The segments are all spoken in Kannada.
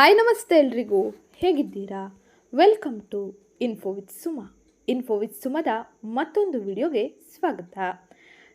ಹಾಯ್ ನಮಸ್ತೆ ಎಲ್ರಿಗೂ. ಹೇಗಿದ್ದೀರಾ? Welcome to info with Suma info with ಸುಮದ ಮತ್ತೊಂದು ವಿಡಿಯೋಗೆ ಸ್ವಾಗತ.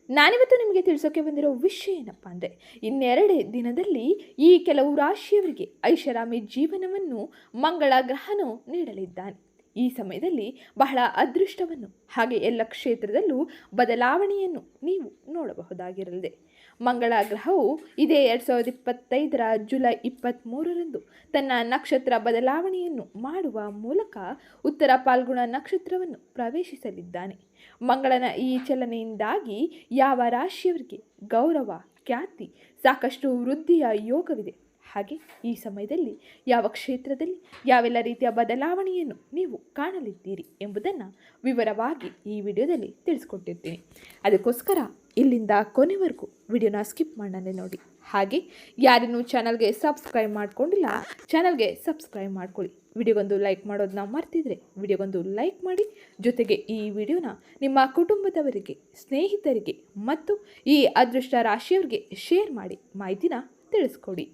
ನಾನಿವತ್ತು ನಿಮಗೆ ತಿಳಿಸೋಕೆ ಬಂದಿರೋ ವಿಷಯ ಏನಪ್ಪ ಅಂದರೆ, ಇನ್ನೆರಡೇ ದಿನದಲ್ಲಿ ಈ ಕೆಲವು ರಾಶಿಯವರಿಗೆ ಐಷಾರಾಮಿ ಜೀವನವನ್ನು ಮಂಗಳ ಗ್ರಹನು ನೀಡಲಿದ್ದಾನೆ. ಈ ಸಮಯದಲ್ಲಿ ಬಹಳ ಅದೃಷ್ಟವನ್ನು ಹಾಗೆ ಎಲ್ಲ ಕ್ಷೇತ್ರದಲ್ಲೂ ಬದಲಾವಣೆಯನ್ನು ನೀವು ನೋಡಬಹುದಾಗಿರಲಿದೆ. ಮಂಗಳ ಗ್ರಹವು ಇದೇ ಎರಡು ಸಾವಿರದ ಇಪ್ಪತ್ತೈದರ ಜುಲೈ ಇಪ್ಪತ್ತ್ಮೂರರಂದು ತನ್ನ ನಕ್ಷತ್ರ ಬದಲಾವಣೆಯನ್ನು ಮಾಡುವ ಮೂಲಕ ಉತ್ತರ ಪಾಲ್ಗುಣ ನಕ್ಷತ್ರವನ್ನು ಪ್ರವೇಶಿಸಲಿದ್ದಾನೆ. ಮಂಗಳನ ಈ ಚಲನೆಯಿಂದಾಗಿ ಯಾವ ರಾಶಿಯವರಿಗೆ ಗೌರವ, ಖ್ಯಾತಿ ಸಾಕಷ್ಟು ವೃದ್ಧಿಯ ಯೋಗವಿದೆ ಹಾಗೆ ಈ ಸಮಯದಲ್ಲಿ ಯಾವ ಕ್ಷೇತ್ರದಲ್ಲಿ ಯಾವೆಲ್ಲ ರೀತಿಯ ಬದಲಾವಣೆಯನ್ನು ನೀವು ಕಾಣಲಿದ್ದೀರಿ ಎಂಬುದನ್ನು ವಿವರವಾಗಿ ಈ ವಿಡಿಯೋದಲ್ಲಿ ತಿಳಿಸ್ಕೊಟ್ಟಿರ್ತೀನಿ. ಅದಕ್ಕೋಸ್ಕರ ಇಲ್ಲಿಂದ ಕೊನೆವರೆಗೂ ವಿಡಿಯೋನ ಸ್ಕಿಪ್ ಮಾಡದೆ ನೋಡಿ. ಹಾಗೆ ಯಾರಿನ್ನೂ ಚಾನಲ್ಗೆ ಸಬ್ಸ್ಕ್ರೈಬ್ ಮಾಡ್ಕೊಂಡಿಲ್ಲ, ಚಾನಲ್ಗೆ ಸಬ್ಸ್ಕ್ರೈಬ್ ಮಾಡ್ಕೊಳ್ಳಿ. ವಿಡಿಯೋಗೊಂದು ಲೈಕ್ ಮಾಡೋದನ್ನ ಮರ್ತಿದ್ರೆ ವಿಡಿಯೋಗೊಂದು ಲೈಕ್ ಮಾಡಿ. ಜೊತೆಗೆ ಈ ವಿಡಿಯೋನ ನಿಮ್ಮ ಕುಟುಂಬದವರಿಗೆ, ಸ್ನೇಹಿತರಿಗೆ ಮತ್ತು ಈ ಅದೃಷ್ಟ ರಾಶಿಯವರಿಗೆ ಶೇರ್ ಮಾಡಿ. ಮಾಹಿತಿನ ತಿಳಿಸ್ಕೊಡಿ.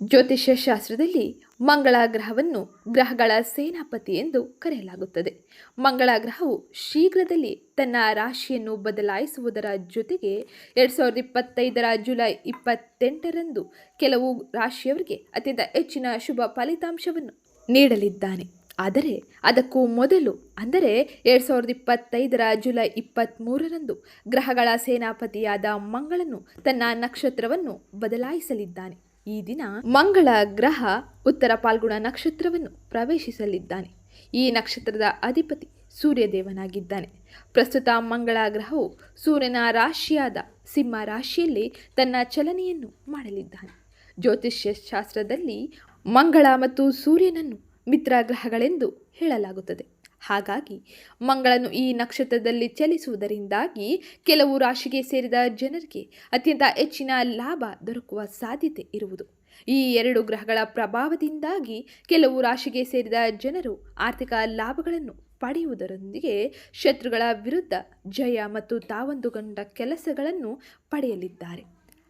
ಜ್ಯೋತಿಷ್ಯ ಶಾಸ್ತ್ರದಲ್ಲಿ ಮಂಗಳ ಗ್ರಹವನ್ನು ಗ್ರಹಗಳ ಸೇನಾಪತಿ ಎಂದು ಕರೆಯಲಾಗುತ್ತದೆ. ಮಂಗಳ ಗ್ರಹವು ಶೀಘ್ರದಲ್ಲಿ ತನ್ನ ರಾಶಿಯನ್ನು ಬದಲಾಯಿಸುವುದರ ಜೊತೆಗೆ ಎರಡು ಸಾವಿರದ ಇಪ್ಪತ್ತೈದರ ಜುಲೈ ಇಪ್ಪತ್ತೆಂಟರಂದು ಕೆಲವು ರಾಶಿಯವರಿಗೆ ಅತ್ಯಂತ ಹೆಚ್ಚಿನ ಶುಭ ಫಲಿತಾಂಶವನ್ನು ನೀಡಲಿದ್ದಾನೆ. ಆದರೆ ಅದಕ್ಕೂ ಮೊದಲು, ಅಂದರೆ ಎರಡು ಸಾವಿರದ ಇಪ್ಪತ್ತೈದರ ಜುಲೈ ಇಪ್ಪತ್ತ್ಮೂರರಂದು ಗ್ರಹಗಳ ಸೇನಾಪತಿಯಾದ ಮಂಗಳನು ತನ್ನ ನಕ್ಷತ್ರವನ್ನು ಬದಲಾಯಿಸಲಿದ್ದಾನೆ. ಈ ದಿನ ಮಂಗಳ ಗ್ರಹ ಉತ್ತರ ಪಾಲ್ಗುಣ ನಕ್ಷತ್ರವನ್ನು ಪ್ರವೇಶಿಸಲಿದ್ದಾನೆ. ಈ ನಕ್ಷತ್ರದ ಅಧಿಪತಿ ಸೂರ್ಯದೇವನಾಗಿದ್ದಾನೆ. ಪ್ರಸ್ತುತ ಮಂಗಳ ಗ್ರಹವು ಸೂರ್ಯನ ರಾಶಿಯಾದ ಸಿಂಹ ರಾಶಿಯಲ್ಲಿ ತನ್ನ ಚಲನೆಯನ್ನು ಮಾಡಲಿದ್ದಾನೆ. ಜ್ಯೋತಿಷ್ಯ ಶಾಸ್ತ್ರದಲ್ಲಿ ಮಂಗಳ ಮತ್ತು ಸೂರ್ಯನನ್ನು ಮಿತ್ರ ಗ್ರಹಗಳೆಂದು ಹೇಳಲಾಗುತ್ತದೆ. ಹಾಗಾಗಿ ಮಂಗಳನು ಈ ನಕ್ಷತ್ರದಲ್ಲಿ ಚಲಿಸುವುದರಿಂದಾಗಿ ಕೆಲವು ರಾಶಿಗೆ ಸೇರಿದ ಜನರಿಗೆ ಅತ್ಯಂತ ಹೆಚ್ಚಿನ ಲಾಭ ದೊರಕುವ ಸಾಧ್ಯತೆ ಇರುವುದು. ಈ ಎರಡು ಗ್ರಹಗಳ ಪ್ರಭಾವದಿಂದಾಗಿ ಕೆಲವು ರಾಶಿಗೆ ಸೇರಿದ ಜನರು ಆರ್ಥಿಕ ಲಾಭಗಳನ್ನು ಪಡೆಯುವುದರೊಂದಿಗೆ ಶತ್ರುಗಳ ವಿರುದ್ಧ ಜಯ ಮತ್ತು ತಾವೊಂದುಗೊಂಡ ಕೆಲಸಗಳನ್ನು ಪಡೆಯಲಿದ್ದಾರೆ.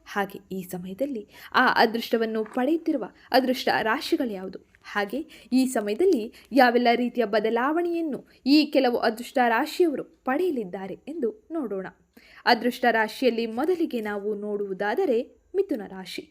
ಹಾಗೆ ಈ ಸಮಯದಲ್ಲಿ ಆ ಅದೃಷ್ಟವನ್ನು ಪಡೆಯುತ್ತಿರುವ ಅದೃಷ್ಟ ರಾಶಿಗಳು ಯಾವುದು? ಹಾಗೆ ಈ ಸಮಯದಲ್ಲಿ ಯಾವೆಲ್ಲ ರೀತಿಯ ಬದಲಾವಣೆಯನ್ನು ಈ ಕೆಲವು ಅದೃಷ್ಟ ರಾಶಿಯವರು ಪಡೆಯಲಿದ್ದಾರೆ ಎಂದು ನೋಡೋಣ. ಅದೃಷ್ಟ ರಾಶಿಯಲ್ಲಿ ಮೊದಲಿಗೆ ನಾವು ನೋಡುವುದಾದರೆ ಮಿಥುನ ರಾಶಿ.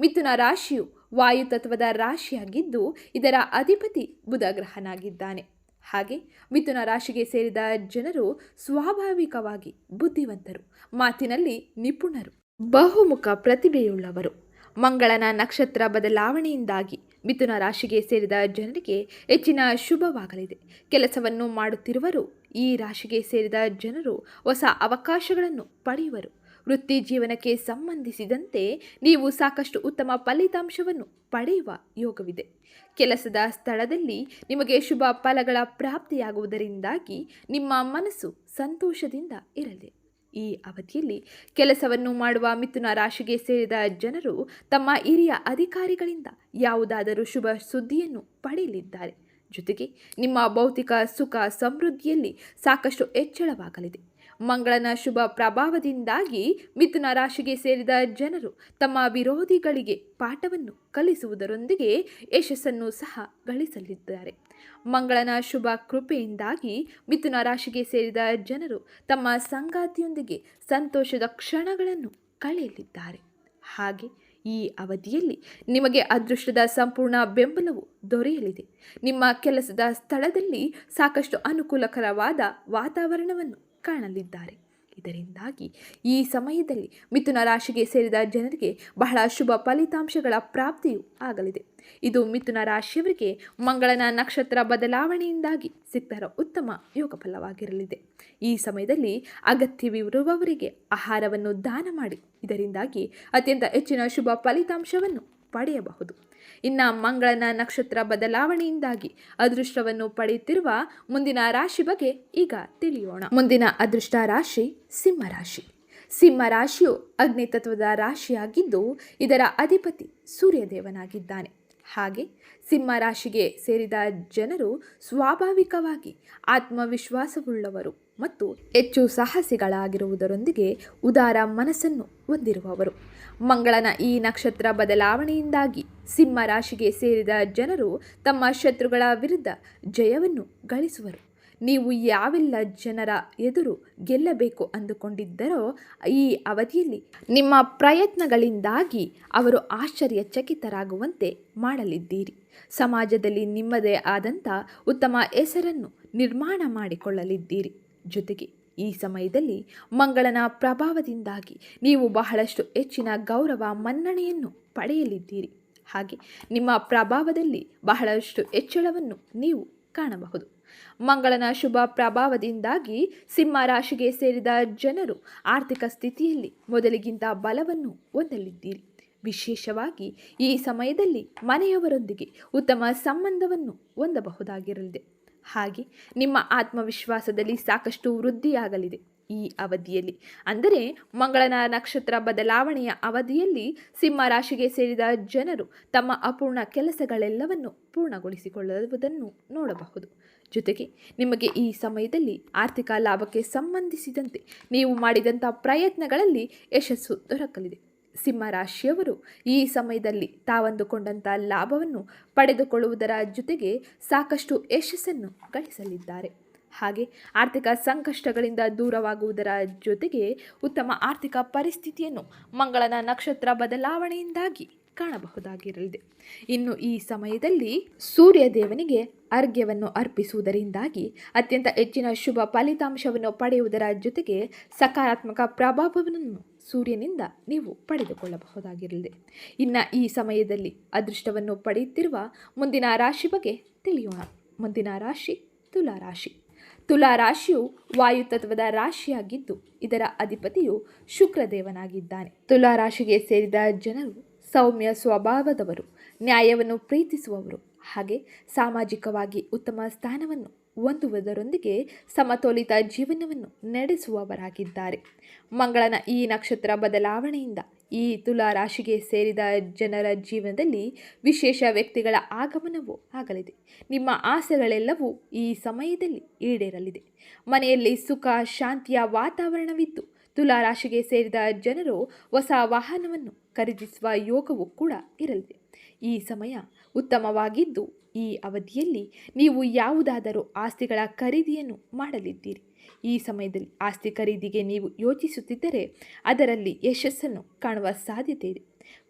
ಮಿಥುನ ರಾಶಿಯು ವಾಯುತತ್ವದ ರಾಶಿಯಾಗಿದ್ದು ಇದರ ಅಧಿಪತಿ ಬುಧ ಗ್ರಹನಾಗಿದ್ದಾನೆ ಹಾಗೆ ಮಿಥುನ ರಾಶಿಗೆ ಸೇರಿದ ಜನರು ಸ್ವಾಭಾವಿಕವಾಗಿ ಬುದ್ಧಿವಂತರು, ಮಾತಿನಲ್ಲಿ ನಿಪುಣರು, ಬಹುಮುಖ ಪ್ರತಿಭೆಯುಳ್ಳವರು. ಮಂಗಳನ ನಕ್ಷತ್ರ ಬದಲಾವಣೆಯಿಂದಾಗಿ ಮಿಥುನ ರಾಶಿಗೆ ಸೇರಿದ ಜನರಿಗೆ ಹೆಚ್ಚಿನ ಶುಭವಾಗಲಿದೆ. ಕೆಲಸವನ್ನು ಮಾಡುತ್ತಿರುವರು ಈ ರಾಶಿಗೆ ಸೇರಿದ ಜನರು ಹೊಸ ಅವಕಾಶಗಳನ್ನು ಪಡೆಯುವರು. ವೃತ್ತಿ ಜೀವನಕ್ಕೆ ಸಂಬಂಧಿಸಿದಂತೆ ನೀವು ಸಾಕಷ್ಟು ಉತ್ತಮ ಫಲಿತಾಂಶವನ್ನು ಪಡೆಯುವ ಯೋಗವಿದೆ. ಕೆಲಸದ ಸ್ಥಳದಲ್ಲಿ ನಿಮಗೆ ಶುಭ ಫಲಗಳ ಪ್ರಾಪ್ತಿಯಾಗುವುದರಿಂದಾಗಿ ನಿಮ್ಮ ಮನಸ್ಸು ಸಂತೋಷದಿಂದ ಇರಲಿ. ಈ ಅವಧಿಯಲ್ಲಿ ಕೆಲಸವನ್ನು ಮಾಡುವ ಮಿಥುನ ರಾಶಿಗೆ ಸೇರಿದ ಜನರು ತಮ್ಮ ಹಿರಿಯ ಅಧಿಕಾರಿಗಳಿಂದ ಯಾವುದಾದರೂ ಶುಭ ಸುದ್ದಿಯನ್ನು ಪಡೆಯಲಿದ್ದಾರೆ. ಜೊತೆಗೆ ನಿಮ್ಮ ಭೌತಿಕ ಸುಖ ಸಮೃದ್ಧಿಯಲ್ಲಿ ಸಾಕಷ್ಟು ಹೆಚ್ಚಳವಾಗಲಿದೆ. ಮಂಗಳನ ಶುಭ ಪ್ರಭಾವದಿಂದಾಗಿ ಮಿಥುನ ರಾಶಿಗೆ ಸೇರಿದ ಜನರು ತಮ್ಮ ವಿರೋಧಿಗಳಿಗೆ ಪಾಠವನ್ನು ಕಲಿಸುವುದರೊಂದಿಗೆ ಯಶಸ್ಸನ್ನು ಸಹ ಗಳಿಸಲಿದ್ದಾರೆ. ಮಂಗಳನ ಶುಭ ಕೃಪೆಯಿಂದಾಗಿ ಮಿಥುನ ರಾಶಿಗೆ ಸೇರಿದ ಜನರು ತಮ್ಮ ಸಂಗಾತಿಯೊಂದಿಗೆ ಸಂತೋಷದ ಕ್ಷಣಗಳನ್ನು ಕಳೆಯಲಿದ್ದಾರೆ. ಹಾಗೆ ಈ ಅವಧಿಯಲ್ಲಿ ನಿಮಗೆ ಅದೃಷ್ಟದ ಸಂಪೂರ್ಣ ಬೆಂಬಲವು ದೊರೆಯಲಿದೆ. ನಿಮ್ಮ ಕೆಲಸದ ಸ್ಥಳದಲ್ಲಿ ಸಾಕಷ್ಟು ಅನುಕೂಲಕರವಾದ ವಾತಾವರಣವನ್ನು ಕಾಣಲಿದ್ದಾರೆ. ಇದರಿಂದಾಗಿ ಈ ಸಮಯದಲ್ಲಿ ಮಿಥುನ ರಾಶಿಗೆ ಸೇರಿದ ಜನರಿಗೆ ಬಹಳ ಶುಭ ಫಲಿತಾಂಶಗಳ ಪ್ರಾಪ್ತಿಯೂ ಆಗಲಿದೆ. ಇದು ಮಿಥುನ ರಾಶಿಯವರಿಗೆ ಮಂಗಳನ ನಕ್ಷತ್ರ ಬದಲಾವಣೆಯಿಂದಾಗಿ ಸಿಕ್ತರ ಉತ್ತಮ ಯೋಗ ಫಲವಾಗಿರಲಿದೆ ಈ ಸಮಯದಲ್ಲಿ ಅಗತ್ಯವಿರುವವರಿಗೆ ಆಹಾರವನ್ನು ದಾನ ಮಾಡಿ. ಇದರಿಂದಾಗಿ ಅತ್ಯಂತ ಹೆಚ್ಚಿನ ಶುಭ ಫಲಿತಾಂಶವನ್ನು ಪಡೆಯಬಹುದು. ಇನ್ನು ಮಂಗಳನ ನಕ್ಷತ್ರ ಬದಲಾವಣೆಯಿಂದಾಗಿ ಅದೃಷ್ಟವನ್ನು ಪಡೆಯುತ್ತಿರುವ ಮುಂದಿನ ರಾಶಿ ಬಗ್ಗೆ ಈಗ ತಿಳಿಯೋಣ. ಮುಂದಿನ ಅದೃಷ್ಟ ರಾಶಿ ಸಿಂಹರಾಶಿ ಸಿಂಹರಾಶಿಯು ಅಗ್ನಿ ತತ್ವದ ರಾಶಿಯಾಗಿದ್ದು ಇದರ ಅಧಿಪತಿ ಸೂರ್ಯದೇವನಾಗಿದ್ದಾನೆ. ಹಾಗೆ ಸಿಂಹ ರಾಶಿಗೆ ಸೇರಿದ ಜನರು ಸ್ವಾಭಾವಿಕವಾಗಿ ಆತ್ಮವಿಶ್ವಾಸವುಳ್ಳವರು. ಮತ್ತು ಹೆಚ್ಚು ಸಾಹಸಿಗಳಾಗಿರುವುದರೊಂದಿಗೆ ಉದಾರ ಮನಸ್ಸನ್ನು ಹೊಂದಿರುವವರು. ಮಂಗಳನ ಈ ನಕ್ಷತ್ರ ಬದಲಾವಣೆಯಿಂದಾಗಿ ಸಿಂಹ ರಾಶಿಗೆ ಸೇರಿದ ಜನರು ತಮ್ಮ ಶತ್ರುಗಳ ವಿರುದ್ಧ ಜಯವನ್ನು ಗಳಿಸುವರು. ನೀವು ಯಾವೆಲ್ಲ ಜನರ ಎದುರು ಗೆಲ್ಲಬೇಕು ಅಂದುಕೊಂಡಿದ್ದರೋ ಈ ಅವಧಿಯಲ್ಲಿ ನಿಮ್ಮ ಪ್ರಯತ್ನಗಳಿಂದಾಗಿ ಅವರು ಆಶ್ಚರ್ಯಚಕಿತರಾಗುವಂತೆ ಮಾಡಲಿದ್ದೀರಿ. ಸಮಾಜದಲ್ಲಿ ನಿಮ್ಮದೇ ಆದಂಥ ಉತ್ತಮ ಹೆಸರನ್ನು ನಿರ್ಮಾಣ ಮಾಡಿಕೊಳ್ಳಲಿದ್ದೀರಿ. ಜೊತೆಗೆ ಈ ಸಮಯದಲ್ಲಿ ಮಂಗಳನ ಪ್ರಭಾವದಿಂದಾಗಿ ನೀವು ಬಹಳಷ್ಟು ಹೆಚ್ಚಿನ ಗೌರವ ಮನ್ನಣೆಯನ್ನು ಪಡೆಯಲಿದ್ದೀರಿ. ಹಾಗೆ ನಿಮ್ಮ ಪ್ರಭಾವದಲ್ಲಿ ಬಹಳಷ್ಟು ಹೆಚ್ಚಳವನ್ನು ನೀವು ಕಾಣಬಹುದು. ಮಂಗಳನ ಶುಭ ಪ್ರಭಾವದಿಂದಾಗಿ ಸಿಂಹ ರಾಶಿಗೆ ಸೇರಿದ ಜನರು ಆರ್ಥಿಕ ಸ್ಥಿತಿಯಲ್ಲಿ ಮೊದಲಿಗಿಂತ ಬಲವನ್ನು ಹೊಂದಲಿದ್ದೀರಿ. ವಿಶೇಷವಾಗಿ ಈ ಸಮಯದಲ್ಲಿ ಮನೆಯವರೊಂದಿಗೆ ಉತ್ತಮ ಸಂಬಂಧವನ್ನು ಹೊಂದಬಹುದಾಗಿರಲಿದೆ. ಹಾಗೆ ನಿಮ್ಮ ಆತ್ಮವಿಶ್ವಾಸದಲ್ಲಿ ಸಾಕಷ್ಟು ವೃದ್ಧಿಯಾಗಲಿದೆ ಈ ಅವಧಿಯಲ್ಲಿ. ಅಂದರೆ ಮಂಗಳನ ನಕ್ಷತ್ರ ಬದಲಾವಣೆಯ ಅವಧಿಯಲ್ಲಿ ಸಿಂಹ ರಾಶಿಗೆ ಸೇರಿದ ಜನರು ತಮ್ಮ ಅಪೂರ್ಣ ಕೆಲಸಗಳೆಲ್ಲವನ್ನು ಪೂರ್ಣಗೊಳಿಸಿಕೊಳ್ಳುವುದನ್ನು ನೋಡಬಹುದು. ಜೊತೆಗೆ ನಿಮಗೆ ಈ ಸಮಯದಲ್ಲಿ ಆರ್ಥಿಕ ಲಾಭಕ್ಕೆ ಸಂಬಂಧಿಸಿದಂತೆ ನೀವು ಮಾಡಿದಂಥ ಪ್ರಯತ್ನಗಳಲ್ಲಿ ಯಶಸ್ಸು ದೊರಕಲಿದೆ. ಸಿಂಹ ರಾಶಿಯವರು ಈ ಸಮಯದಲ್ಲಿ ತಾವಂದುಕೊಂಡಂಥ ಲಾಭವನ್ನು ಪಡೆದುಕೊಳ್ಳುವುದರ ಜೊತೆಗೆ ಸಾಕಷ್ಟು ಯಶಸ್ಸನ್ನು ಗಳಿಸಲಿದ್ದಾರೆ. ಹಾಗೆ ಆರ್ಥಿಕ ಸಂಕಷ್ಟಗಳಿಂದ ದೂರವಾಗುವುದರ ಜೊತೆಗೆ ಉತ್ತಮ ಆರ್ಥಿಕ ಪರಿಸ್ಥಿತಿಯನ್ನು ಮಂಗಳನ ನಕ್ಷತ್ರ ಬದಲಾವಣೆಯಿಂದಾಗಿ ಕಾಣಬಹುದಾಗಿರಲಿದೆ. ಇನ್ನು ಈ ಸಮಯದಲ್ಲಿ ಸೂರ್ಯ ದೇವನಿಗೆ ಅರ್ಘ್ಯವನ್ನು ಅರ್ಪಿಸುವುದರಿಂದಾಗಿ ಅತ್ಯಂತ ಹೆಚ್ಚಿನ ಶುಭ ಫಲಿತಾಂಶವನ್ನು ಪಡೆಯುವುದರ ಜೊತೆಗೆ ಸಕಾರಾತ್ಮಕ ಪ್ರಭಾವವನ್ನು ಸೂರ್ಯನಿಂದ ನೀವು ಪಡೆದುಕೊಳ್ಳಬಹುದಾಗಿರಲಿದೆ. ಇನ್ನು ಈ ಸಮಯದಲ್ಲಿ ಅದೃಷ್ಟವನ್ನು ಪಡೆಯುತ್ತಿರುವ ಮುಂದಿನ ರಾಶಿ ಬಗ್ಗೆ ತಿಳಿಯೋಣ. ಮುಂದಿನ ರಾಶಿ ತುಲಾ ರಾಶಿ. ತುಲಾ ರಾಶಿಯು ವಾಯುತತ್ವದ ರಾಶಿಯಾಗಿದ್ದು, ಇದರ ಅಧಿಪತಿಯು ಶುಕ್ರದೇವನಾಗಿದ್ದಾನೆ. ತುಲಾ ರಾಶಿಗೆ ಸೇರಿದ ಜನರು ಸೌಮ್ಯ ಸ್ವಭಾವದವರು, ನ್ಯಾಯವನ್ನು ಪ್ರೀತಿಸುವವರು. ಹಾಗೆ ಸಾಮಾಜಿಕವಾಗಿ ಉತ್ತಮ ಸ್ಥಾನವನ್ನು ಹೊಂದುವುದರೊಂದಿಗೆ ಸಮತೋಲಿತ ಜೀವನವನ್ನು ನಡೆಸುವವರಾಗಿದ್ದಾರೆ. ಮಂಗಳನ ಈ ನಕ್ಷತ್ರ ಬದಲಾವಣೆಯಿಂದ ಈ ತುಲಾ ರಾಶಿಗೆ ಸೇರಿದ ಜನರ ಜೀವನದಲ್ಲಿ ವಿಶೇಷ ವ್ಯಕ್ತಿಗಳ ಆಗಮನವೂ ಆಗಲಿದೆ. ನಿಮ್ಮ ಆಸೆಗಳೆಲ್ಲವೂ ಈ ಸಮಯದಲ್ಲಿ ಈಡೇರಲಿದೆ. ಮನೆಯಲ್ಲಿ ಸುಖ, ಶಾಂತಿಯ ವಾತಾವರಣವಿದ್ದು ತುಲಾ ರಾಶಿಗೆ ಸೇರಿದ ಜನರು ಹೊಸ ವಾಹನವನ್ನು ಖರೀದಿಸುವ ಯೋಗವೂ ಕೂಡ ಇರಲಿದೆ. ಈ ಸಮಯ ಉತ್ತಮವಾಗಿದ್ದು ಈ ಅವಧಿಯಲ್ಲಿ ನೀವು ಯಾವುದಾದರೂ ಆಸ್ತಿಗಳ ಖರೀದಿಯನ್ನು ಮಾಡಲಿದ್ದೀರಿ. ಈ ಸಮಯದಲ್ಲಿ ಆಸ್ತಿ ಖರೀದಿಗೆ ನೀವು ಯೋಚಿಸುತ್ತಿದ್ದರೆ ಅದರಲ್ಲಿ ಯಶಸ್ಸನ್ನು ಕಾಣುವ ಸಾಧ್ಯತೆ ಇದೆ.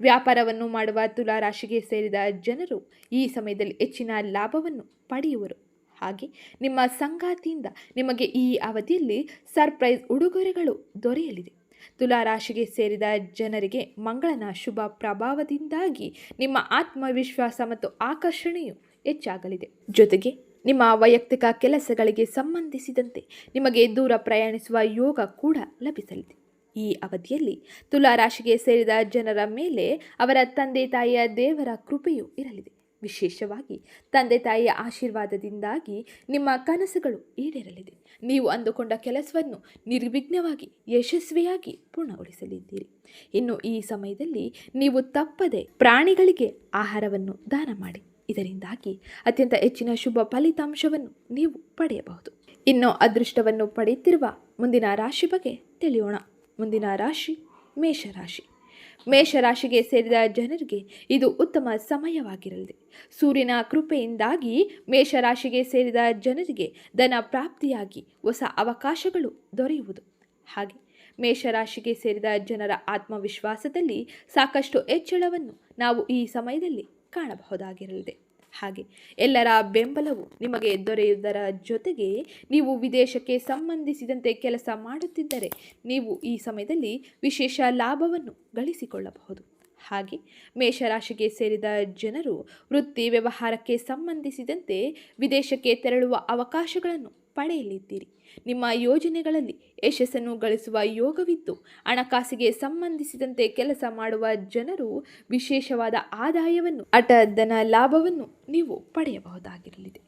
ವ್ಯಾಪಾರವನ್ನು ಮಾಡುವ ತುಲಾ ರಾಶಿಗೆ ಸೇರಿದ ಜನರು ಈ ಸಮಯದಲ್ಲಿ ಹೆಚ್ಚಿನ ಲಾಭವನ್ನು ಪಡೆಯುವರು. ಹಾಗೆ ನಿಮ್ಮ ಸಂಗಾತಿಯಿಂದ ನಿಮಗೆ ಈ ಅವಧಿಯಲ್ಲಿ ಸರ್ಪ್ರೈಸ್ ಉಡುಗೊರೆಗಳು ದೊರೆಯಲಿದೆ. ತುಲಾ ರಾಶಿಗೆ ಸೇರಿದ ಜನರಿಗೆ ಮಂಗಳನ ಶುಭ ಪ್ರಭಾವದಿಂದಾಗಿ ನಿಮ್ಮ ಆತ್ಮವಿಶ್ವಾಸ ಮತ್ತು ಆಕರ್ಷಣೆಯು ಹೆಚ್ಚಾಗಲಿದೆ. ಜೊತೆಗೆ ನಿಮ್ಮ ವೈಯಕ್ತಿಕ ಕೆಲಸಗಳಿಗೆ ಸಂಬಂಧಿಸಿದಂತೆ ನಿಮಗೆ ದೂರ ಪ್ರಯಾಣಿಸುವ ಯೋಗ ಕೂಡ ಲಭಿಸಲಿದೆ. ಈ ಅವಧಿಯಲ್ಲಿ ತುಲಾ ರಾಶಿಗೆ ಸೇರಿದ ಜನರ ಮೇಲೆ ಅವರ ತಂದೆ ತಾಯಿಯ ದೇವರ ಕೃಪೆಯೂ ಇರಲಿದೆ. ವಿಶೇಷವಾಗಿ ತಂದೆ ತಾಯಿಯ ಆಶೀರ್ವಾದದಿಂದಾಗಿ ನಿಮ್ಮ ಕನಸುಗಳು ಈಡೇರಲಿದೆ. ನೀವು ಅಂದುಕೊಂಡ ಕೆಲಸವನ್ನು ನಿರ್ವಿಘ್ನವಾಗಿ, ಯಶಸ್ವಿಯಾಗಿ ಪೂರ್ಣಗೊಳಿಸಲಿದ್ದೀರಿ. ಇನ್ನು ಈ ಸಮಯದಲ್ಲಿ ನೀವು ತಪ್ಪದೆ ಪ್ರಾಣಿಗಳಿಗೆ ಆಹಾರವನ್ನು ದಾನ ಮಾಡಿ. ಇದರಿಂದಾಗಿ ಅತ್ಯಂತ ಹೆಚ್ಚಿನ ಶುಭ ಫಲಿತಾಂಶವನ್ನು ನೀವು ಪಡೆಯಬಹುದು. ಇನ್ನು ಅದೃಷ್ಟವನ್ನು ಪಡೆಯುತ್ತಿರುವ ಮುಂದಿನ ರಾಶಿ ಬಗ್ಗೆ ತಿಳಿಯೋಣ. ಮುಂದಿನ ರಾಶಿ ಮೇಷರಾಶಿ. ಮೇಷರಾಶಿಗೆ ಸೇರಿದ ಜನರಿಗೆ ಇದು ಉತ್ತಮ ಸಮಯವಾಗಿರಲಿದೆ. ಸೂರ್ಯನ ಕೃಪೆಯಿಂದಾಗಿ ಮೇಷರಾಶಿಗೆ ಸೇರಿದ ಜನರಿಗೆ ಧನ ಪ್ರಾಪ್ತಿಯಾಗಿ ಹೊಸ ಅವಕಾಶಗಳು ದೊರೆಯುವುದು. ಹಾಗೆ ಮೇಷರಾಶಿಗೆ ಸೇರಿದ ಜನರ ಆತ್ಮವಿಶ್ವಾಸದಲ್ಲಿ ಸಾಕಷ್ಟು ಹೆಚ್ಚಳವನ್ನು ನಾವು ಈ ಸಮಯದಲ್ಲಿ ಕಾಣಬಹುದಾಗಿರಲಿದೆ. ಹಾಗೆ ಎಲ್ಲರ ಬೆಂಬಲವು ನಿಮಗೆ ದೊರೆಯುವುದರ ಜೊತೆಗೆ ನೀವು ವಿದೇಶಕ್ಕೆ ಸಂಬಂಧಿಸಿದಂತೆ ಕೆಲಸ ಮಾಡುತ್ತಿದ್ದರೆ ನೀವು ಈ ಸಮಯದಲ್ಲಿ ವಿಶೇಷ ಲಾಭವನ್ನು ಗಳಿಸಿಕೊಳ್ಳಬಹುದು. ಹಾಗೆ ಮೇಷರಾಶಿಗೆ ಸೇರಿದ ಜನರು ವೃತ್ತಿ ವ್ಯವಹಾರಕ್ಕೆ ಸಂಬಂಧಿಸಿದಂತೆ ವಿದೇಶಕ್ಕೆ ತೆರಳುವ ಅವಕಾಶಗಳನ್ನು ಪಡೆಯಲಿದ್ದೀರಿ. ನಿಮ್ಮ ಯೋಜನೆಗಳಲ್ಲಿ ಯಶಸ್ಸನ್ನು ಗಳಿಸುವ ಯೋಗವಿದ್ದು, ಹಣಕಾಸಿಗೆ ಸಂಬಂಧಿಸಿದಂತೆ ಕೆಲಸ ಮಾಡುವ ಜನರು ವಿಶೇಷವಾದ ಆದಾಯವನ್ನು ಅಟಧನ ಲಾಭವನ್ನು ನೀವು ಪಡೆಯಬಹುದಾಗಿರಲಿದೆ.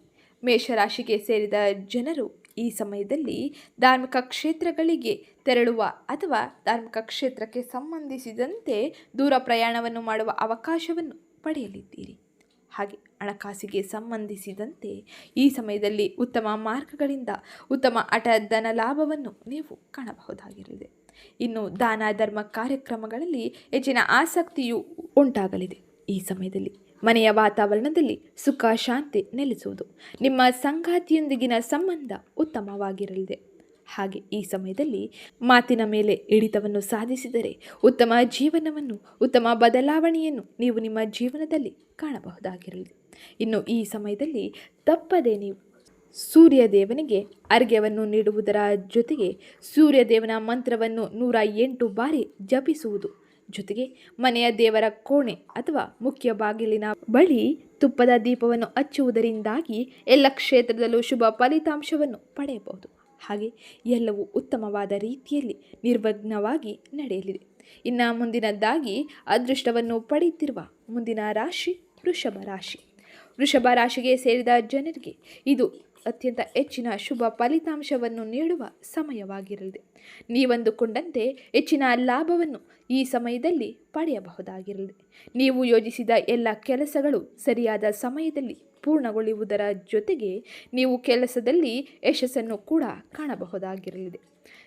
ಮೇಷರಾಶಿಗೆ ಸೇರಿದ ಜನರು ಈ ಸಮಯದಲ್ಲಿ ಧಾರ್ಮಿಕ ಕ್ಷೇತ್ರಗಳಿಗೆ ತೆರಳುವ ಅಥವಾ ಧಾರ್ಮಿಕ ಕ್ಷೇತ್ರಕ್ಕೆ ಸಂಬಂಧಿಸಿದಂತೆ ದೂರ ಪ್ರಯಾಣವನ್ನು ಮಾಡುವ ಅವಕಾಶವನ್ನು ಪಡೆಯಲಿದ್ದೀರಿ. ಹಾಗೆ ಹಣಕಾಸಿಗೆ ಸಂಬಂಧಿಸಿದಂತೆ ಈ ಸಮಯದಲ್ಲಿ ಉತ್ತಮ ಮಾರ್ಗಗಳಿಂದ ಉತ್ತಮ ಹಠ ಧನ ಲಾಭವನ್ನು ನೀವು ಕಾಣಬಹುದಾಗಿರಲಿದೆ. ಇನ್ನು ದಾನ ಧರ್ಮ ಕಾರ್ಯಕ್ರಮಗಳಲ್ಲಿ ಹೆಚ್ಚಿನ ಆಸಕ್ತಿಯು ಉಂಟಾಗಲಿದೆ. ಈ ಸಮಯದಲ್ಲಿ ಮನೆಯ ವಾತಾವರಣದಲ್ಲಿ ಸುಖ, ಶಾಂತಿ ನೆಲೆಸುವುದು ನಿಮ್ಮ ಸಂಗಾತಿಯೊಂದಿಗಿನ ಸಂಬಂಧ ಉತ್ತಮವಾಗಿರಲಿದೆ. ಹಾಗೆ ಈ ಸಮಯದಲ್ಲಿ ಮಾತಿನ ಮೇಲೆ ಹಿಡಿತವನ್ನು ಸಾಧಿಸಿದರೆ ಉತ್ತಮ ಜೀವನವನ್ನು, ಉತ್ತಮ ಬದಲಾವಣೆಯನ್ನು ನೀವು ನಿಮ್ಮ ಜೀವನದಲ್ಲಿ ಕಾಣಬಹುದಾಗಿರಲಿ. ಇನ್ನು ಈ ಸಮಯದಲ್ಲಿ ತಪ್ಪದೇ ನೀವು ಸೂರ್ಯದೇವನಿಗೆ ಅರ್ಘ್ಯವನ್ನು ನೀಡುವುದರ ಜೊತೆಗೆ ಸೂರ್ಯದೇವನ ಮಂತ್ರವನ್ನು ನೂರ ಎಂಟು ಬಾರಿ ಜಪಿಸುವುದು ಜೊತೆಗೆ ಮನೆಯ ದೇವರ ಕೋಣೆ ಅಥವಾ ಮುಖ್ಯ ಬಾಗಿಲಿನ ಬಳಿ ತುಪ್ಪದ ದೀಪವನ್ನು ಹಚ್ಚುವುದರಿಂದಾಗಿ ಎಲ್ಲ ಕ್ಷೇತ್ರದಲ್ಲೂ ಶುಭ ಫಲಿತಾಂಶವನ್ನು ಪಡೆಯಬಹುದು. ಹಾಗೆ ಎಲ್ಲವೂ ಉತ್ತಮವಾದ ರೀತಿಯಲ್ಲಿ ನಿರ್ವಿಘ್ನವಾಗಿ ನಡೆಯಲಿದೆ. ಇನ್ನು ಮುಂದಿನದ್ದಾಗಿ ಅದೃಷ್ಟವನ್ನು ಪಡೆಯುತ್ತಿರುವ ಮುಂದಿನ ರಾಶಿ ವೃಷಭ ರಾಶಿ. ವೃಷಭ ರಾಶಿಗೆ ಸೇರಿದ ಜನರಿಗೆ ಇದು ಅತ್ಯಂತ ಹೆಚ್ಚಿನ ಶುಭ ಫಲಿತಾಂಶವನ್ನು ನೀಡುವ ಸಮಯವಾಗಿರಲಿದೆ. ನೀವಂದುಕೊಂಡಂತೆ ಹೆಚ್ಚಿನ ಲಾಭವನ್ನು ಈ ಸಮಯದಲ್ಲಿ ಪಡೆಯಬಹುದಾಗಿರಲಿದೆ. ನೀವು ಯೋಜಿಸಿದ ಎಲ್ಲ ಕೆಲಸಗಳು ಸರಿಯಾದ ಸಮಯದಲ್ಲಿ ಪೂರ್ಣಗೊಳ್ಳುವುದರ ಜೊತೆಗೆ ನೀವು ಕೆಲಸದಲ್ಲಿ ಯಶಸ್ಸನ್ನು ಕೂಡ ಕಾಣಬಹುದಾಗಿರಲಿದೆ.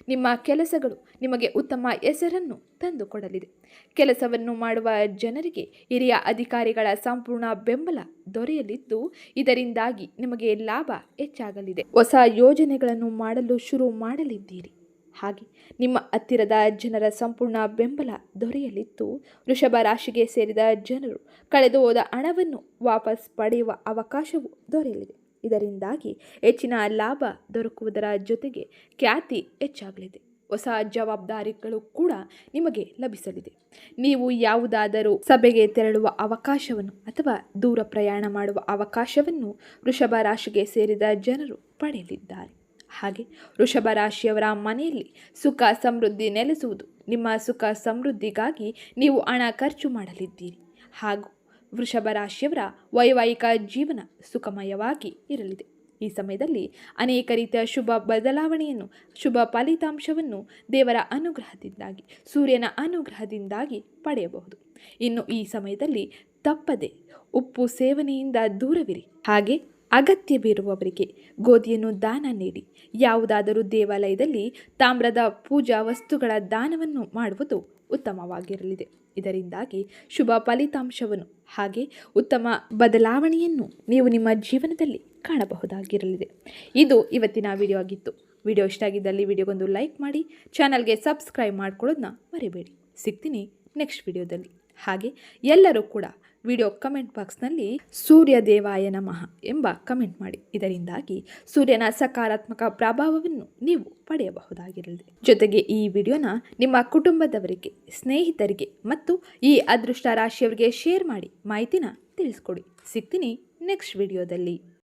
ನಿಮ್ಮ ಕೆಲಸಗಳು ನಿಮಗೆ ಉತ್ತಮ ಹೆಸರನ್ನು ತಂದುಕೊಡಲಿದೆ. ಕೆಲಸವನ್ನು ಮಾಡುವ ಜನರಿಗೆ ಹಿರಿಯ ಅಧಿಕಾರಿಗಳ ಸಂಪೂರ್ಣ ಬೆಂಬಲ ದೊರೆಯಲಿದ್ದು, ಇದರಿಂದಾಗಿ ನಿಮಗೆ ಲಾಭ ಹೆಚ್ಚಾಗಲಿದೆ. ಹೊಸ ಯೋಜನೆಗಳನ್ನು ಮಾಡಲು ಶುರು ಮಾಡಲಿದ್ದೀರಿ. ಹಾಗೆ ನಿಮ್ಮ ಹತ್ತಿರದ ಜನರ ಸಂಪೂರ್ಣ ಬೆಂಬಲ ದೊರೆಯಲಿದ್ದು ವೃಷಭ ರಾಶಿಗೆ ಸೇರಿದ ಜನರು ಕಳೆದು ಹೋದ ಹಣವನ್ನು ವಾಪಸ್ ಪಡೆಯುವ ಅವಕಾಶವು ದೊರೆಯಲಿದೆ. ಇದರಿಂದಾಗಿ ಹೆಚ್ಚಿನ ಲಾಭ ದೊರಕುವುದರ ಜೊತೆಗೆ ಖ್ಯಾತಿ ಹೆಚ್ಚಾಗಲಿದೆ. ಹೊಸ ಜವಾಬ್ದಾರಿಗಳು ಕೂಡ ನಿಮಗೆ ಲಭಿಸಲಿದೆ. ನೀವು ಯಾವುದಾದರೂ ಸಭೆಗೆ ತೆರಳುವ ಅವಕಾಶವನ್ನು ಅಥವಾ ದೂರ ಪ್ರಯಾಣ ಮಾಡುವ ಅವಕಾಶವನ್ನು ವೃಷಭ ರಾಶಿಗೆ ಸೇರಿದ ಜನರು ಪಡೆಯಲಿದ್ದಾರೆ. ಹಾಗೆ ವೃಷಭ ರಾಶಿಯವರ ಮನೆಯಲ್ಲಿ ಸುಖ ಸಮೃದ್ಧಿ ನೆಲೆಸುವುದು. ನಿಮ್ಮ ಸುಖ ಸಮೃದ್ಧಿಗಾಗಿ ನೀವು ಹಣ ಖರ್ಚು ಮಾಡಲಿದ್ದೀರಿ. ಹಾಗೂ ವೃಷಭ ರಾಶಿಯವರ ವೈವಾಹಿಕ ಜೀವನ ಸುಖಮಯವಾಗಿ ಇರಲಿದೆ. ಈ ಸಮಯದಲ್ಲಿ ಅನೇಕ ರೀತಿಯ ಶುಭ ಬದಲಾವಣೆಯನ್ನು, ಶುಭ ಫಲಿತಾಂಶವನ್ನು ದೇವರ ಅನುಗ್ರಹದಿಂದಾಗಿ, ಸೂರ್ಯನ ಅನುಗ್ರಹದಿಂದಾಗಿ ಪಡೆಯಬಹುದು. ಇನ್ನು ಈ ಸಮಯದಲ್ಲಿ ತಪ್ಪದೆ ಉಪ್ಪು ಸೇವನೆಯಿಂದ ದೂರವಿರಿ. ಹಾಗೆ ಅಗತ್ಯವಿರುವವರಿಗೆ ಗೋಧಿಯನ್ನು ದಾನ ನೀಡಿ. ಯಾವುದಾದರೂ ದೇವಾಲಯದಲ್ಲಿ ತಾಮ್ರದ ಪೂಜಾ ವಸ್ತುಗಳ ದಾನವನ್ನು ಮಾಡುವುದು ಉತ್ತಮವಾಗಿರಲಿದೆ. ಇದರಿಂದಾಗಿ ಶುಭ ಫಲಿತಾಂಶವನ್ನು ಹಾಗೆ ಉತ್ತಮ ಬದಲಾವಣೆಯನ್ನು ನೀವು ನಿಮ್ಮ ಜೀವನದಲ್ಲಿ ಕಾಣಬಹುದಾಗಿರಲಿದೆ. ಇದು ಇವತ್ತಿನ ವಿಡಿಯೋ ಆಗಿತ್ತು. ವಿಡಿಯೋ ಇಷ್ಟ ಆಗಿದ್ದಲ್ಲಿ ವಿಡಿಯೋಗೊಂದು ಲೈಕ್ ಮಾಡಿ ಚಾನಲ್ಗೆ ಸಬ್ಸ್ಕ್ರೈಬ್ ಮಾಡ್ಕೊಳ್ಳೋದನ್ನ ಮರಿಬೇಡಿ. ಸಿಗ್ತೀನಿ ನೆಕ್ಸ್ಟ್ ವಿಡಿಯೋದಲ್ಲಿ ಹಾಗೆ ಎಲ್ಲರೂ ಕೂಡ ವಿಡಿಯೋ ಕಮೆಂಟ್ ಬಾಕ್ಸ್ನಲ್ಲಿ ಸೂರ್ಯ ದೇವಾಯ ನಮಃ ಎಂಬ ಕಮೆಂಟ್ ಮಾಡಿ. ಇದರಿಂದಾಗಿ ಸೂರ್ಯನ ಸಕಾರಾತ್ಮಕ ಪ್ರಭಾವವನ್ನು ನೀವು ಪಡೆಯಬಹುದಾಗಿರಲಿದೆ ಜೊತೆಗೆ ಈ ವಿಡಿಯೋನ ನಿಮ್ಮ ಕುಟುಂಬದವರಿಗೆ, ಸ್ನೇಹಿತರಿಗೆ ಮತ್ತು ಈ ಅದೃಷ್ಟ ರಾಶಿಯವರಿಗೆ ಶೇರ್ ಮಾಡಿ ಮಾಹಿತಿನ ತಿಳಿಸ್ಕೊಡಿ. ಸಿಗ್ತೀನಿ ನೆಕ್ಸ್ಟ್ ವಿಡಿಯೋದಲ್ಲಿ.